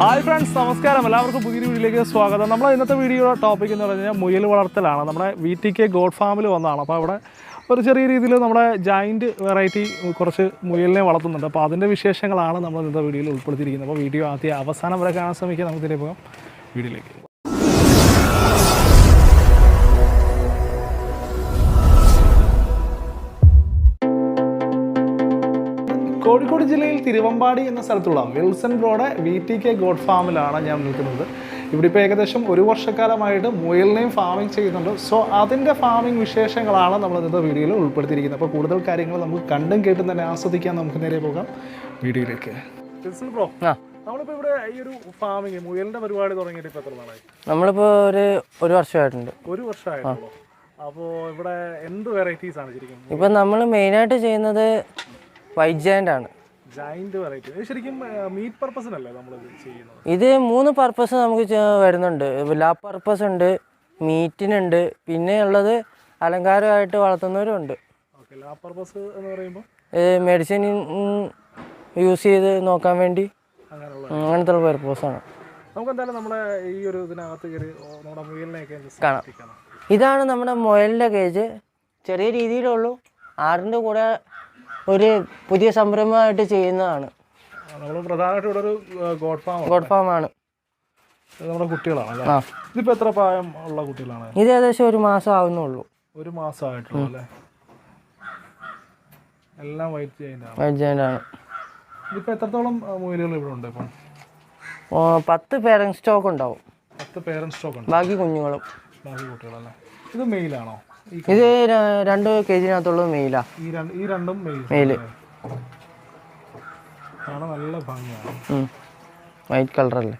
Hi friends നമസ്കാരം. എല്ലാവർക്കും പുതിയ വീഡിയോയിലേക്ക് സ്വാഗതം. നമ്മുടെ ഇന്നത്തെ വീഡിയോ ടോപ്പിക് എന്ന് പറഞ്ഞു കഴിഞ്ഞാൽ മുയൽ വളർത്തലാണ്. നമ്മുടെ വി ടി കെ ഗോഡ് ഫാമിൽ വന്നതാണ്. അപ്പോൾ അവിടെ ഒരു ചെറിയ രീതിയിൽ നമ്മുടെ ജൈന്റ് വെറൈറ്റി കുറച്ച് മുയലിനെ വളർത്തുന്നുണ്ട്. അപ്പോൾ അതിന്റെ വിശേഷങ്ങളാണ് നമ്മൾ ഇന്നത്തെ വീഡിയോയിൽ ഉൾപ്പെടുത്തിയിരിക്കുന്നത്. അപ്പോൾ വീഡിയോ ആദ്യം അവസാനം വരെ കാണാൻ ശ്രമിക്കുക. നമുക്ക് തിരികെ പോകാം. വീഡിയോയിലേക്ക് കോഴിക്കോട് ജില്ലയിൽ തിരുവമ്പാടി എന്ന സ്ഥലത്തുള്ള Wilson road V T K goat ഫാമിലാണ് ഞാൻ നിൽക്കുന്നത്. ഇവിടെ ഇപ്പോൾ ഏകദേശം ഒരു വർഷക്കാലമായിട്ട് മുയലിനെയും ഫാമിംഗ് ചെയ്യുന്നുണ്ട്. സോ അതിന്റെ ഫാമിംഗ് വിശേഷങ്ങളാണ് നമ്മൾ ഇന്നത്തെ വീഡിയോയിൽ ഉൾപ്പെടുത്തിയിരിക്കുന്നത്. അപ്പോൾ കൂടുതൽ കാര്യങ്ങൾ നമുക്ക് കണ്ടും കേട്ടും തന്നെ ആസ്വദിക്കാൻ നമുക്ക് നേരെ പോകാം വീഡിയോയിലേക്ക്. വിൽസൺ ബ്രോ നമ്മളിപ്പോൾ ഇവിടെ ഈ ഒരു ഫാമിംഗ് മുയലിന്റെ പരിപാടി തുടങ്ങിയിട്ട് ഇപ്പോൾ എത്ര നാളായി? നമ്മളിപ്പോൾ ഒരു ഒരു വർഷമായിട്ടുണ്ട്. ഒരു വർഷമായിട്ടുള്ളൂ. അപ്പോൾ ഇവിടെ എന്ത് വെറൈറ്റീസ് ആണ് ശരിക്കും? ഇപ്പം നമ്മൾ മെയിനായിട്ട് ചെയ്യുന്നത് വൈറ്റ് ജയന്റ് ആണ്. ഇത് മൂന്ന് പർപ്പസ് നമുക്ക് വരുന്നുണ്ട്. ലാ പർപ്പസ് ഉണ്ട് മീറ്റിനുണ്ട് പിന്നെ ഉള്ളത് അലങ്കാരമായിട്ട് വളർത്തുന്നവരും ഉണ്ട് മെഡിസിൻ യൂസ് ചെയ്ത് നോക്കാൻ വേണ്ടി അങ്ങനത്തെ പർപ്പസാണ് കാണാം. ഇതാണ് നമ്മുടെ മുയലിന്റെ കേജ് ചെറിയ രീതിയിലുള്ളൂ ആറിന്റെ കൂടെ ഒരു പുതിയ സംരംഭമായിട്ട് ചെയ്യുന്നതാണ്. നമ്മൾ പ്രധാനമായിട്ട് ഇവിടെ ഒരു ഗോഡ് ഫാം ഗോഡ് ഫാമാണ്. നമ്മുടെ കുട്ടികളാണ് ആ. എത്ര പ്രായം ഉള്ള കുട്ടികളാണ്? ഇത് ഏകദേശം ഒരു മാസം ആവുന്നുള്ളൂ. ഒരു മാസമായിട്ടുള്ളൂ അല്ലേ? എല്ലാം വൈറ്റ് വൈറ്റ് എത്രത്തോളം മുയലുകൾ ഇവിടെ ഉണ്ട് ഇപ്പം? ഓ, പത്ത് പേരന്റ് സ്റ്റോക്ക് ഉണ്ടാവും. പത്ത് സ്റ്റോക്ക് ഉണ്ട്. ബാക്കി കുഞ്ഞുങ്ങളും. ബാക്കി കുട്ടികളല്ലേ? ഇത് മെയിലാണോ? ഇത് രണ്ട് കെ ജിനകത്തുള്ളത് മെയിലാ ഈ രണ്ടും മെയിൽ നല്ല ഭംഗിയാണ്. വൈറ്റ് കളറല്ലേ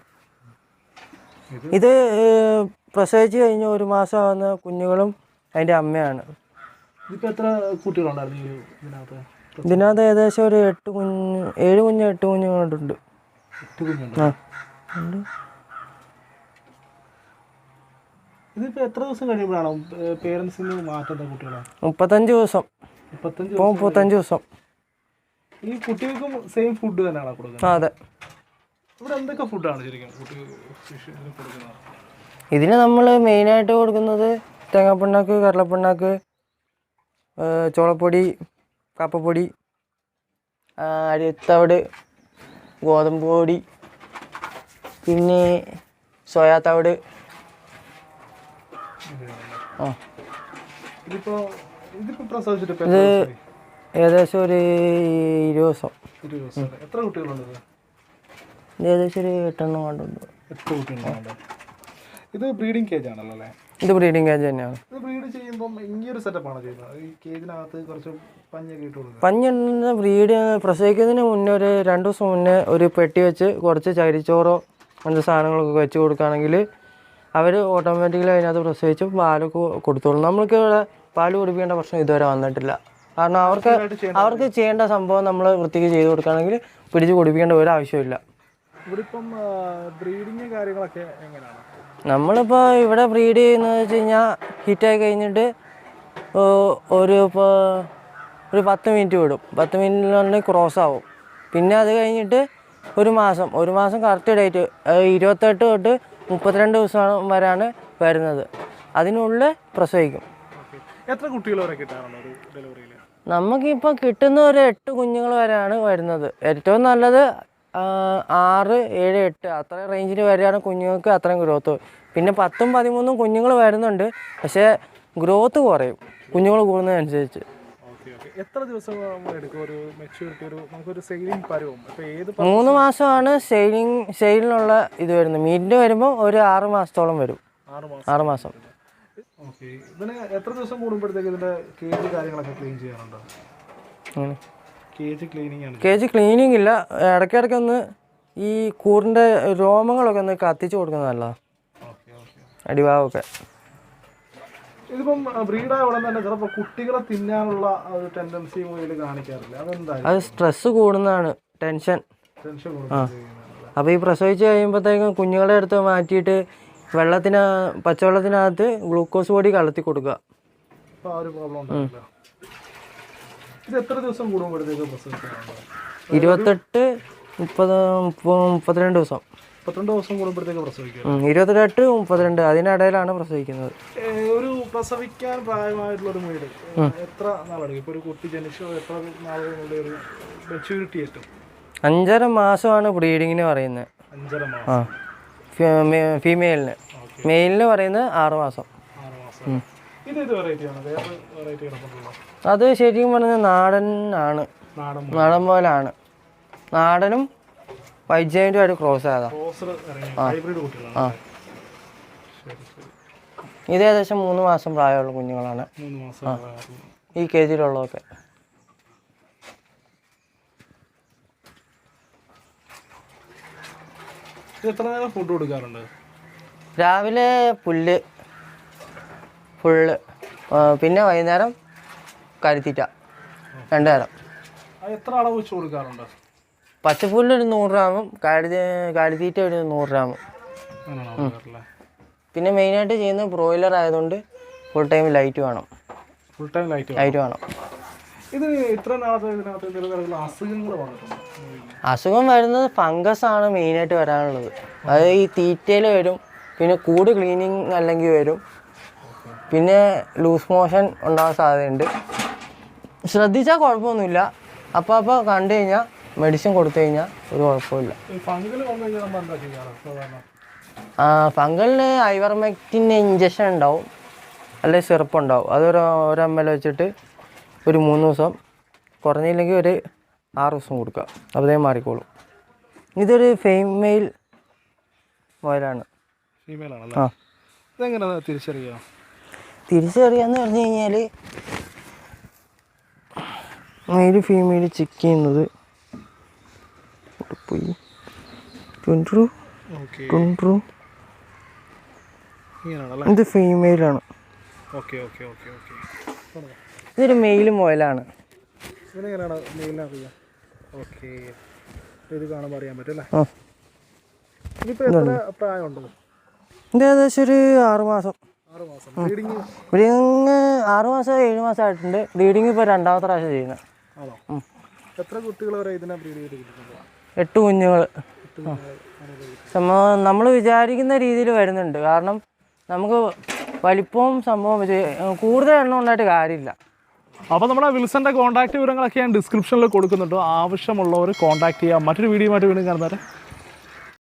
ഇത് പ്രസവിച്ച് കഴിഞ്ഞ ഒരു മാസം ആവുന്ന കുഞ്ഞുങ്ങളും അതിന്റെ അമ്മയാണ്. ഇതിപ്പോൾ എത്ര കുട്ടികളുണ്ടായിരുന്നു ഇതിനകത്ത്? ഇതിനകത്ത് ഏകദേശം ഒരു എട്ട് കുഞ്ഞ് ഏഴ് കുഞ്ഞ് എട്ട് കുഞ്ഞുങ്ങളുണ്ട്. എട്ട് കുഞ്ഞുണ്ട്. ആ. ഉണ്ട് ഇതിപ്പോൾ എത്ര ദിവസം കഴിയുമ്പോഴാണോ പേരൻസിന് മാറ്റുന്ന കുട്ടികളെ? മുപ്പത്തഞ്ച് ദിവസം. മുപ്പത്തഞ്ച് ദിവസം മുപ്പത്തഞ്ച് ദിവസം. ഈ കുട്ടികൾക്കും സെയിം ഫുഡ് തന്നെയാണോ കൊടുക്കുന്നത്? അതെ. ഇവിടെ എന്തൊക്കെ ഫുഡാണ് ശരിക്കും കുട്ടി ശിശുവിന് കൊടുക്കുന്നത്? ഇതിന് നമ്മൾ മെയിനായിട്ട് കൊടുക്കുന്നത് തേങ്ങാപ്പിണ്ണാക്ക് കടലപ്പിണ്ണാക്ക് ചോളപ്പൊടി കപ്പപ്പൊടി അരിത്തവട് ഗോതമ്പ് പൊടി പിന്നെ സോയാ തവിട് ആ. ഇത് എത്ര? ഏകദേശം ഒരു ഇരുപത് ദിവസം. എത്ര കുട്ടികളുണ്ട് ഏകദേശം ഒരു എട്ടെണ്ണം കണ്ടുണ്ട് എട്ട് കുട്ടികളുണ്ട് ഇത് ബ്രീഡിംഗ് കേജ് ആണല്ലോ അല്ലേ? ഇത് ബ്രീഡിംഗ് കേജ് തന്നെയാണ്. ഇത് ബ്രീഡ് ചെയ്യുമ്പോൾ ഈ ഒരു ആണ് ചെയ്യുന്നത്? ഈ കേജിനകത്ത് കുറച്ച് പഞ്ഞൊക്കെ ഇട്ട് കൊടുക്കുക. പഞ്ഞുണ്ടെന്ന ബ്രീഡ് പ്രസവിക്കുന്നതിന് മുന്നേ ഒരു രണ്ട് ദിവസം മുന്നേ ഒരു പെട്ടി വെച്ച് കുറച്ച് ചകിരിച്ചോറോ അങ്ങനത്തെ സാധനങ്ങളൊക്കെ വെച്ച് കൊടുക്കുകയാണെങ്കിൽ അവർ ഓട്ടോമാറ്റിക്കലി അതിനകത്ത് പ്രസവിച്ച് പാലൊക്കെ കൊടുത്തോളും. നമ്മൾക്ക് ഇവിടെ പാൽ കുടിപ്പിക്കേണ്ട പ്രശ്നം ഇതുവരെ വന്നിട്ടില്ല. കാരണം അവർക്ക് അവർക്ക് ചെയ്യേണ്ട സംഭവം നമ്മൾ വൃത്തിക്ക് ചെയ്ത് കൊടുക്കുകയാണെങ്കിൽ പിടിച്ച് കുടിപ്പിക്കേണ്ട ഒരു ആവശ്യമില്ല നമ്മളിപ്പോൾ ഇവിടെ ബ്രീഡ് ചെയ്യുന്നത് വെച്ച് കഴിഞ്ഞാൽ ഹിറ്റായി കഴിഞ്ഞിട്ട് ഒരു ഇപ്പോൾ ഒരു പത്ത് മിനിറ്റ് വിടും. പത്ത് മിനിറ്റിലുണ്ടെങ്കിൽ ക്രോസ് ആവും. പിന്നെ അത് കഴിഞ്ഞിട്ട് ഒരു മാസം ഒരു മാസം കറക്റ്റ് ഡേറ്റ് ഇരുപത്തെട്ട് തൊട്ട് മുപ്പത്തിരണ്ട് ദിവസം വരെയാണ് വരുന്നത്. അതിനുള്ളിൽ പ്രസവിക്കും. എത്ര കുട്ടികൾ വരെ കിട്ടാറുണ്ട് ഡെലിവറിയിൽ? നമുക്കിപ്പോൾ കിട്ടുന്ന ഒരു എട്ട് കുഞ്ഞുങ്ങൾ വരെയാണ് വരുന്നത്. ഏറ്റവും നല്ലത് ആറ് ഏഴ് എട്ട് അത്ര റേഞ്ചിൽ വരെയാണ് കുഞ്ഞുങ്ങൾക്ക് അത്രയും ഗ്രോത്ത്. പിന്നെ പത്തും പതിമൂന്നും കുഞ്ഞുങ്ങൾ വരുന്നുണ്ട്. പക്ഷേ ഗ്രോത്ത് കുറയും. കുഞ്ഞുങ്ങൾ കൂടുന്നതനുസരിച്ച്. എത്ര ദിവസം എടുക്കും? ഒരു മെച്യൂരിറ്റി ഒരു നമുക്കൊരു സെയിലിംഗ് പരുവം. ഏത് മൂന്ന് മാസമാണ് സെയിലിംഗ് സെയിലിനുള്ള ഇത് വരുന്നത്. മീറ്റിന് വരുമ്പോൾ ഒരു ആറ് മാസത്തോളം വരും. ആറ് മാസം. ഇതിന് എത്ര ദിവസം കൂടുമ്പോഴത്തേക്ക് ഇതിന്റെ കേജ് കാര്യങ്ങളൊക്കെ ക്ലീൻ ചെയ്യാറുണ്ട് കേജ് ക്ലീനിങ് ആണ്. കെ ജി ക്ലീനിങ് ഇല്ല. ഇടയ്ക്കിടയ്ക്ക് ഒന്ന് ഈ കൂറിന്റെ രോമങ്ങളൊക്കെ ഒന്ന് കത്തിച്ചു കൊടുക്കുന്നതല്ല അടിഭാഗമൊക്കെ. ഇതിപ്പം ബ്രീഡായ ഉടൻ തന്നെ ചിലപ്പോൾ കുട്ടികളെ തിന്നാനുള്ള ഒരു ടെൻഡൻസി മുതൽ കാണിക്കാറില്ല? അതെന്താ അത് സ്ട്രെസ് കൂടുന്നതാണ്. ടെൻഷൻ ടെൻഷൻ അപ്പൊ അപ്പോൾ ഈ പ്രസവിച്ച് കഴിയുമ്പോഴത്തേക്കും കുഞ്ഞുങ്ങളെ അടുത്ത് മാറ്റിയിട്ട് വെള്ളത്തിന് പച്ചവെള്ളത്തിനകത്ത് ഗ്ലൂക്കോസ് പൊടി കലർത്തി കൊടുക്കുക. ഇരുപത്തെട്ട് മുപ്പത് മുപ്പ- മുപ്പത്തിരണ്ട് ദിവസം. മുപ്പത്തിരണ്ട് ദിവസം കൂടുമ്പോഴത്തേക്ക് പ്രസവിക്കും. ഉം, ഇരുപത്തിയെട്ട് മുപ്പത്തിരണ്ട് അതിനിടയിലാണ് പ്രസവിക്കുന്നത്. ഒരു പ്രസവിക്കാൻ പ്രായമായിട്ടുള്ള ഒരു മുയൽ എത്ര നാളെടുക്കും ഇപ്പോൾ ഒരു കുട്ടി ജനിച്ചോ എത്ര നാളുകളുടെ ഒരു മെച്യൂരിറ്റി എത്തും? അഞ്ചര മാസമാണ് ബ്രീഡിങ്ങിന് പറയുന്നത്. അഞ്ചര ആ മാസം ഫീമെയിലിന്. മെയിലിന് പറയുന്നത് ആറ് മാസം. അത് ശരിക്കും പറഞ്ഞാൽ നാടൻ ആണ്. നാടൻ നാടൻ പോലാണ്. നാടനും വൈറ്റ് ജയന്റുമായിട്ട് ക്രോസ് ആയതാ ആ. ഇത് ഏകദേശം മൂന്ന് മാസം പ്രായമുള്ള കുഞ്ഞുങ്ങളാണ്. ഈ കെ ജിയിലുള്ളതൊക്കെ ഫുഡ് കൊടുക്കാറുണ്ട്? രാവിലെ പുല്ല് ഫുള്ള് പിന്നെ വൈകുന്നേരം കരുത്തിറ്റ. രണ്ടു നേരം. എത്ര അളവ് വെച്ച് കൊടുക്കാറുണ്ട്? പച്ചപ്പുല്ല് ഒരു നൂറ് ഗ്രാമും കാലി കാലിത്തീറ്റ ഒരു നൂറ് ഗ്രാമും. പിന്നെ മെയിനായിട്ട് ചെയ്യുന്നത് ബ്രോയിലർ ആയതുകൊണ്ട് ഫുൾ ടൈം ലൈറ്റ് വേണം. ഫുൾ ടൈം ലൈറ്റ് ലൈറ്റ് വേണം. ഇത് ഇത്ര നാളത്തെ ഇതിനകത്ത് എന്തെങ്കിലും അസുഖങ്ങൾ വന്നിട്ടുണ്ടോ? അസുഖം വരുന്നത് ഫംഗസ് ആണ് മെയിനായിട്ട് വരാനുള്ളത്. അത് ഈ തീറ്റയിൽ വരും പിന്നെ കൂട് ക്ലീനിങ് അല്ലെങ്കിൽ വരും. പിന്നെ ലൂസ് മോഷൻ ഉണ്ടാകാൻ സാധ്യതയുണ്ട്. ശ്രദ്ധിച്ചാൽ കുഴപ്പമൊന്നുമില്ല. അപ്പോൾ അപ്പോൾ കണ്ടു കഴിഞ്ഞാൽ മെഡിസിൻ കൊടുത്തു കഴിഞ്ഞാൽ ഒരു കുഴപ്പമില്ല. ഫംഗലിന് ഐവർമെക്റ്റിന്റെ ഇഞ്ചക്ഷൻ ഉണ്ടാവും. അല്ലെങ്കിൽ സിറപ്പ് ഉണ്ടാവും. അതൊരു ഒരു എം എൽ വെച്ചിട്ട് ഒരു മൂന്ന് ദിവസം കുറഞ്ഞില്ലെങ്കിൽ ഒരു ആറ് ദിവസം കൊടുക്കുക. അപ്പോഴേ മാറിക്കോളും. ഇതൊരു ഫീമെയിൽ മുതലാണ് ആ. തിരിച്ചറിയുക തിരിച്ചറിയാന്ന് പറഞ്ഞു കഴിഞ്ഞാൽ മെയിൽ ഫീമെയിൽ ചെക്ക് ചെയ്യുന്നത് ഇവിടെ പോയി ടുൻട്രു ഇങ്ങനെയാണല്ലേ? ഇത് ഫീമെയിലാണ് ഇതൊരു മെയിൽ മുയലാണ്. ഇത് കാണുമ്പോൾ അറിയാൻ പറ്റും ഇത് ഏകദേശം ഒരു ആറ് മാസം. ബ്രീഡിങ് ആറ് മാസം ഏഴ് മാസം ആയിട്ടുണ്ട്. ബ്രീഡിങ് ഇപ്പോൾ രണ്ടാമത്തെ പ്രാവശ്യം ചെയ്യുന്നത് എത്ര കുട്ടികൾ വരെ ഇതിനെ ബ്രീഡ് ചെയ്ത് കിട്ടുന്നുണ്ട് എട്ട് കുഞ്ഞുങ്ങൾ. നമ്മൾ വിചാരിക്കുന്ന രീതിയിൽ വരുന്നുണ്ട്. കാരണം നമുക്ക് വലിപ്പവും സംഭവം കൂടുതൽ എണ്ണം ഉണ്ടായിട്ട് കാര്യമില്ല. അപ്പോൾ നമ്മുടെ വിൽസന്റെ കോൺടാക്ട് വിവരങ്ങളൊക്കെ ഞാൻ ഡിസ്ക്രിപ്ഷനിൽ കൊടുക്കുന്നുണ്ട്. ആവശ്യമുള്ളവർ കോൺടാക്ട് ചെയ്യാം. മറ്റൊരു വീഡിയോ ആയിട്ട് വീണ്ടും കാണുന്നവരെ